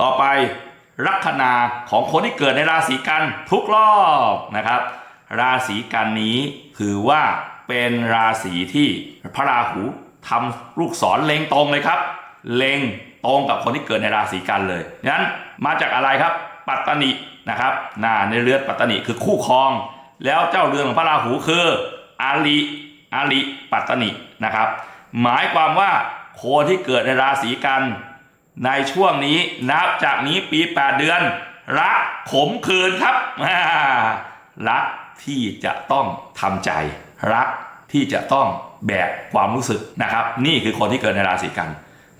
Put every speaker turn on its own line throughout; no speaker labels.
ต่อไปลัคนาของคนที่เกิดในราศีกันทุกรอบนะครับ ราศีกันนี้ถือว่าเป็นราศีที่พระราหูทำลูกศรเล็งตรงเลยครับ เล็งตรงกับคนที่เกิดในราศีกันเลยนั้นมาจากอะไรครับ ปัตตนินะครับน้าในเรือนปัตตนิคือคู่ครอง แล้วเจ้าเรือนของพระราหูคืออาลีอาลีปัตตนินะครับ หมายความว่าคนที่เกิดในราศีกัน ในช่วงนี้นับจากนี้ปี 8 เดือน รักขมคืนครับ รักที่จะต้องทำใจ รักที่จะต้องแบกความรู้สึกนะครับ นี่คือคนที่เกิดในราศีกัน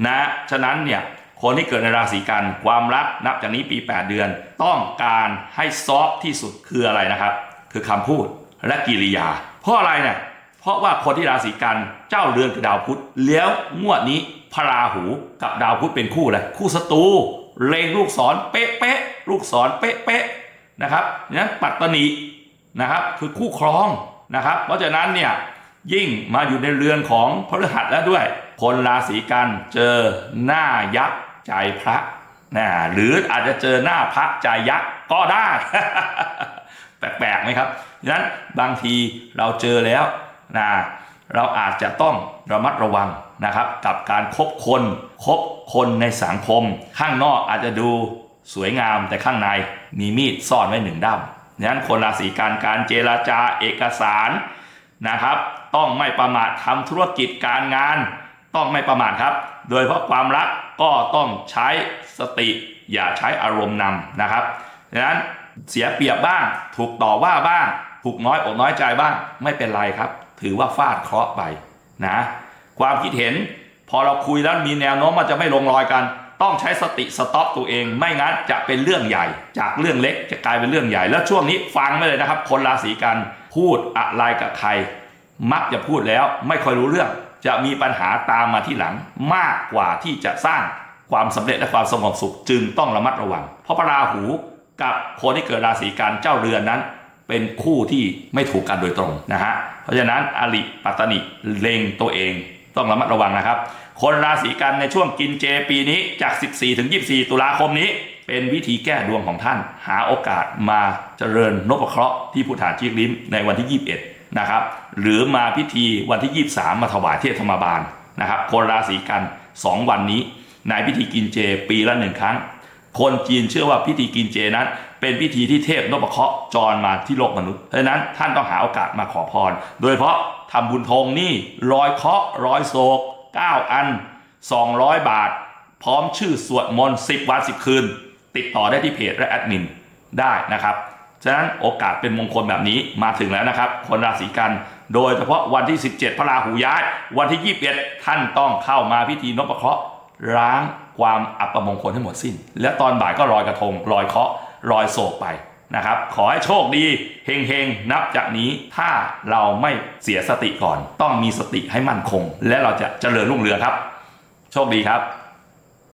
นะฉะนั้นเนี่ยคนที่เกิดในราศีกันความรักนับจากนี้ปี 8 เดือน ต้องการให้ซอฟที่สุดคืออะไรนะครับ คือคำพูดและกิริยา เพราะอะไรเนี่ย ราะว่าคนที่ราศีกันเจ้าเรือนคือดาวพุธแล้วงวดนี้พระราหูกับดาวพุธเป็นคู่เลยคู่ศัตรูเลงลูกศรเป๊ะเป๊ะๆลูกศรเป๊ะเป๊ะๆนะครับนั้นปัตตนีนะครับคือคู่ครองนะครับ เพราะฉะนั้นเนี่ยยิ่งมาอยู่ในเรือนของพฤหัสแล้วด้วย คนราศีกันเจอหน้ายักษ์ใจพระนะหรืออาจจะเจอหน้าพระใจยักษ์ก็ได้ แปลกๆไหมครับดังนั้นบางทีเราเจอแล้ว นะเราอาจจะต้องระมัดระวังนะครับกับการคบคนคบคนในสังคม ข้างนอกอาจจะดูสวยงามแต่ข้างในมีมีดซ่อนไว้หนึ่งด้ามดังนั้นคนราศีการการเจราจาเอกสารนะครับ ต้องไม่ประมาททำธุรกิจการงาน ต้องไม่ประมาทครับ โดยเพราะความรักก็ต้องใช้สติอย่าใช้อารมณ์นำนะครับดังนั้นเสียเปรียบบ้าง ถูกต่อว่าบ้าง ถูกน้อยอกน้อยใจบ้างไม่เป็นไรครับ ถือว่าฟาดเคราะห์ไปนะความคิดเห็น พอเราคุยแล้วมีแนวโน้มมันจะไม่ลงรอยกัน ต้องใช้สติสต็อปตัวเอง ไม่งั้นจะเป็นเรื่องใหญ่ จากเรื่องเล็กจะกลายเป็นเรื่องใหญ่ แล้วช่วงนี้ฟังไม่เลยนะครับ คนราศีกันพูดอะไรกับใคร มักจะพูดแล้วไม่ค่อยรู้เรื่อง จะมีปัญหาตามมาที่หลังมากกว่าที่จะสร้างความสำเร็จและความสงบสุขจึงต้องระมัดระวัง เพราะพระราหูกับคนที่เกิดราศีกันเจ้าเรือนนั้น เป็นคู่ที่ไม่ถูกกันโดยตรงนะฮะเพราะฉะนั้นอริปัตตนิเลงตัวเองต้องระมัดระวังนะครับ คนราศีกันในช่วงกินเจปีนี้จาก 14 ถึง 24 ตุลาคมนี้ เป็นวิธีแก้ดวงของท่าน หาโอกาสมาเจริญนพเคราะห์ที่พุทธาจีกลิ้มในวันที่ 21 นะครับ หรือมาพิธีวันที่ 23 มาถวายเทพธรรมบาลนะครับคนราศีกัน 2 วันนี้ในพิธีกินเจปีละหนึ่งครั้ง คนจีนเชื่อว่าพิธีกินเจนั้น เป็นพิธีที่เทพนพเคราะห์จรมาที่โลกมนุษย์เพราะฉะนั้นท่านต้องหาโอกาสมาขอพร โดยเฉพาะทำบุญธงนี่ร้อยเคาะร้อยโศก9 อัน 200 บาท พร้อมชื่อสวดมนต์10 วัน 10 คืน ติดต่อได้ที่เพจและแอดมินได้นะครับฉะนั้นโอกาสเป็นมงคลแบบนี้มาถึงแล้วนะครับ คนราศีกัน โดยเฉพาะวันที่ 17 พระราหูย้าย วันที่ 21 ท่านต้องเข้ามาพิธีนพเคราะห์ ล้างความอัปมงคลให้หมดสิ้น และตอนบ่ายก็ลอยกระทงลอยเคาะลอยโศกไปนะครับ ขอให้โชคดีเฮงๆ นับจากนี้ถ้าเราไม่เสียสติก่อน ต้องมีสติให้มั่นคง และเราจะเจริญรุ่งเรืองครับ โชคดีครับ